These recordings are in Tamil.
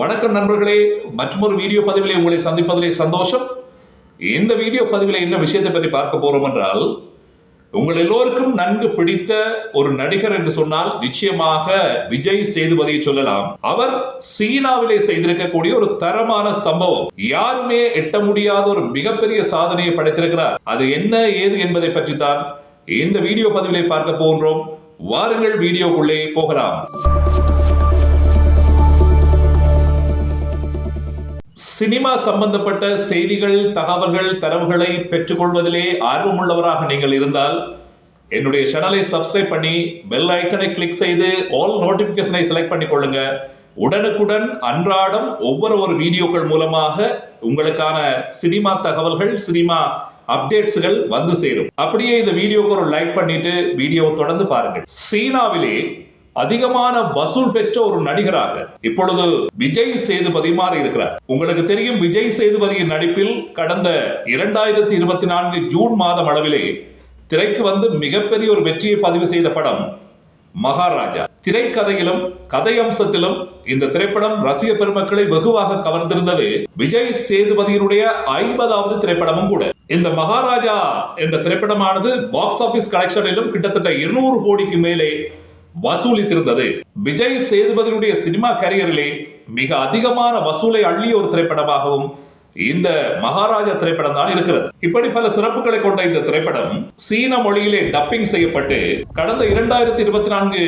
வணக்கம் நண்பர்களே. மற்றொரு வீடியோ பதிவிலே உங்களை சந்திப்பதிலே சந்தோஷம். இந்த வீடியோ பதிவில் என்ன விஷயத்தை பற்றி பார்க்க போறோம் என்றால் உங்கள் எல்லோருக்கும் நன்கு பிடித்த ஒரு நடிகர் என்று சொன்னால் நிச்சயமாக விஜய் சேதுபதியை சொல்லலாம். அவர் சீனாவிலே செய்திருக்கக்கூடிய ஒரு தரமான சம்பவம். யாருமே எட்ட முடியாத ஒரு மிகப்பெரிய சாதனையை படைத்திருக்கிறார். அது என்ன ஏது என்பதை பற்றி தான் இந்த வீடியோ பதிவிலே பார்க்க போன்றோம் வாருங்கள் வீடியோக்குள்ளே போகலாம். சினிமா சம்பந்தப்பட்ட செய்திகள் தகவல்கள் தரவுகளை பெற்றுக்கொள்வதிலே ஆர்வமுள்ளவராக நீங்கள் இருந்தால் என்னுடைய சேனலை சப்ஸ்கிரைப் பண்ணி பெல் ஐக்கனை கிளிக் செய்து ஆல் நோட்டிபிகேஷனை செலக்ட் பண்ணி கொள்ளுங்க. உடனுக்குடன் அன்றாடம் ஒவ்வொரு ஒரு வீடியோக்கள் மூலமாக உங்களுக்கான சினிமா தகவல்கள் சினிமா அப்டேட்ஸ்கள் வந்து சேரும். அப்படியே இந்த வீடியோக்கு ஒரு லைக் பண்ணிட்டு வீடியோவை தொடர்ந்து பாருங்கள். சீனாவிலே அதிகமான வசூல் பெற்ற ஒரு நடிகராக இப்பொழுது விஜய் சேதுபதி மாறி இருக்கிறார். உங்களுக்கு தெரியும் விஜய் சேதுபதியின் நடிப்பில் கடந்த இரண்டாயிரத்தி இருபத்தி நான்கு ஜூன் மாதம் அளவிலே திரைக்கு வந்து மிகப்பெரிய ஒரு வெற்றியை பதிவு செய்த படம் மகாராஜா. திரைக்கதையிலும் கதை அம்சத்திலும் இந்த திரைப்படம் ரசிக பெருமக்களை வெகுவாக கவர்ந்திருந்தது விஜய் சேதுபதியினுடைய ஐம்பதாவது திரைப்படமும் கூட. இந்த மகாராஜா என்ற திரைப்படமானது பாக்ஸ் ஆபீஸ் கலெக்ஷனிலும் கிட்டத்தட்ட இருநூறு கோடிக்கு மேலே வசூலித்திருந்தது. விஜய் சேதுபதியுடைய சினிமா கேரியரிலே மிக அதிகமான வசூலை அள்ளிய ஒரு திரைப்படமாகவும் இந்த மகாராஜா திரைப்படம் தான் இருக்கிறது. இப்படி பல சிறப்புகளை கொண்ட இந்த திரைப்படம் சீன மொழியிலே டப்பிங் செய்யப்பட்டு கடந்த இரண்டாயிரத்தி இருபத்தி நான்கு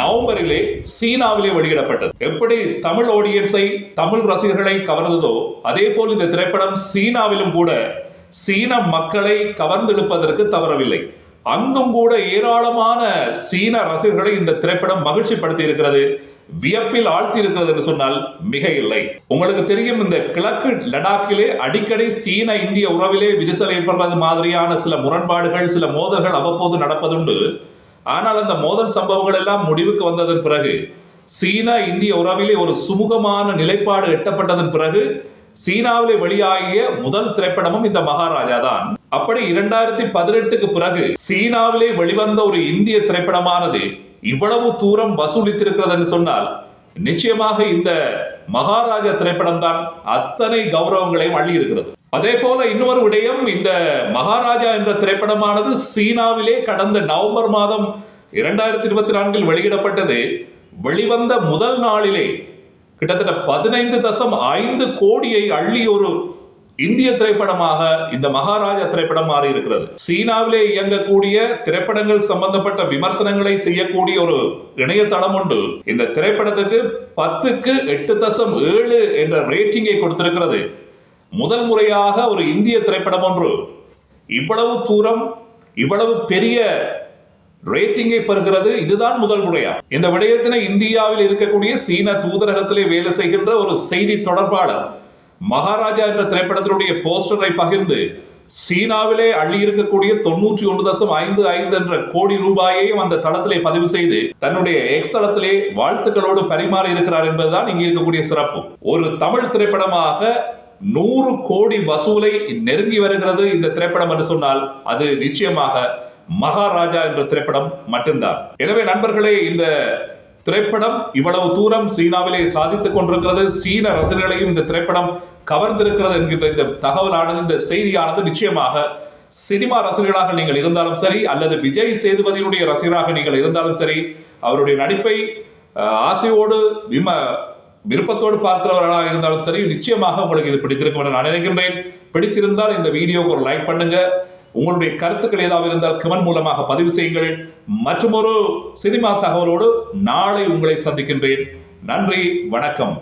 நவம்பரிலே சீனாவிலே வெளியிடப்பட்டது. எப்படி தமிழ் ஆடியன்ஸை தமிழ் ரசிகர்களை கவர்ந்ததோ அதே போல் இந்த திரைப்படம் சீனாவிலும் கூட சீன மக்களை கவர்ந்தெடுப்பதற்கு தவறவில்லை. அங்கும் கூட ஏராளமான சீன ரசிகர்களை இந்த திரைப்படம் மகிழ்ச்சிப்படுத்தி இருக்கிறது வியப்பில் ஆழ்த்தி இருக்கிறது என்று சொன்னால் மிக இல்லை உங்களுக்கு தெரியும் இந்த கிழக்கு லடாக்கிலே அடிக்கடி சீன இந்திய உறவிலே விரிசல் ஏற்படுறது மாதிரியான சில முரண்பாடுகள் சில மோதல்கள் அவ்வப்போது நடப்பதுண்டு. ஆனால் அந்த மோதல் சம்பவங்கள் எல்லாம் முடிவுக்கு வந்ததன் பிறகு சீன இந்திய உறவிலே ஒரு சுமூகமான நிலைப்பாடு எட்டப்பட்டதன் பிறகு சீனாவிலே வெளியாகிய முதல் திரைப்படமும் இந்த மகாராஜா தான் அப்படி இரண்டாயிரத்தி பதினெட்டுக்கு பிறகு சீனாவிலே வெளிவந்த ஒரு இந்திய திரைப்படமானது இவ்வளவு தூரம் வசூலித்திருக்கிறது சொன்னால் நிச்சயமாக இந்த மகாராஜா திரைப்படம் தான் அத்தனை கௌரவங்களையும் அள்ளி இருக்கிறது அதே போல இன்னொரு விடயம் இந்த மகாராஜா என்ற திரைப்படமானது சீனாவிலே கடந்த நவம்பர் மாதம் இரண்டாயிரத்தி இருபத்தி நான்கில் வெளியிடப்பட்டது. வெளிவந்த முதல் நாளிலே கிட்டத்தட்ட பதினைந்து தசம் ஐந்து கோடியை அள்ளி ஒரு இந்திய திரைப்படமாக இந்த மகாராஜா திரைப்படம் மாறி இருக்கிறது சீனாவிலே இயங்கக்கூடிய திரைப்படங்கள் சம்பந்தப்பட்ட விமர்சனங்களை செய்யக்கூடிய ஒரு இணையதளம் உண்டு. இந்த திரைப்படத்துக்கு பத்துக்கு எட்டு தசம் ஏழு என்ற ரேட்டிங்கை கொடுத்திருக்கிறது. முதல் முறையாக ஒரு இந்திய திரைப்படம் ஒன்று. இவ்வளவு தூரம் இவ்வளவு பெரிய ரேட்டிங்கை பெறுகிறது இதுதான் முதல் முறையா. இந்த விடயத்தினை இந்தியாவில் இருக்கக்கூடிய சீன தூதரகத்திலே வேலை செய்கின்ற ஒரு செய்தி தொடர்பாளர் மகாராஜா என்ற திரைப்படத்தினுடைய போஸ்டரை பகிர்ந்து சீனாவிலே அள்ளி இருக்கக்கூடிய தொன்னூற்றி ஒன்று தசம் ஐந்து ஐந்து என்ற கோடி ரூபாயையும் அந்த தளத்திலே பதிவு செய்து தன்னுடைய எக்ஸ் தளத்திலே வாழ்த்துக்களோடு பரிமாறி இருக்கிறார் என்பதுதான் இங்கே இருக்கக்கூடிய சிறப்பு. ஒரு தமிழ் திரைப்படமாக நூறு கோடி வசூலை நெருங்கி வருகிறது இந்த திரைப்படம் என்று சொன்னால் அது நிச்சயமாக மகாராஜா என்ற திரைப்படம் மட்டும்தான். எனவே நண்பர்களே இந்த திரைப்படம் இவ்வளவு தூரம் சீனாவிலே சாதித்துக் கொண்டிருக்கிறது. சீன ரசிகர்களையும் இந்த திரைப்படம் கவர்ந்திருக்கிறது என்கின்ற இந்த தகவலானது இந்த செய்தியானது நிச்சயமாக சினிமா ரசிகர்களாக நீங்கள் இருந்தாலும் சரி அல்லது விஜய் சேதுபதியினுடைய ரசிகராக நீங்கள் இருந்தாலும் சரி அவருடைய நடிப்பை ஆசையோடு விம விருப்பத்தோடு பார்க்கிறவர்களாக இருந்தாலும் சரி நிச்சயமாக உங்களுக்கு இது பிடித்திருக்கும் என நான் நினைக்கின்றேன். பிடித்திருந்தால் இந்த வீடியோக்கு ஒரு லைக் பண்ணுங்க. உங்களுடைய கருத்துக்கள் ஏதாவது இருந்தால் கமெண்ட் மூலமாக பதிவு செய்யுங்கள். மற்றும் ஒரு சினிமா தகவலோடு நாளை உங்களை சந்திக்கின்றேன். நன்றி வணக்கம்.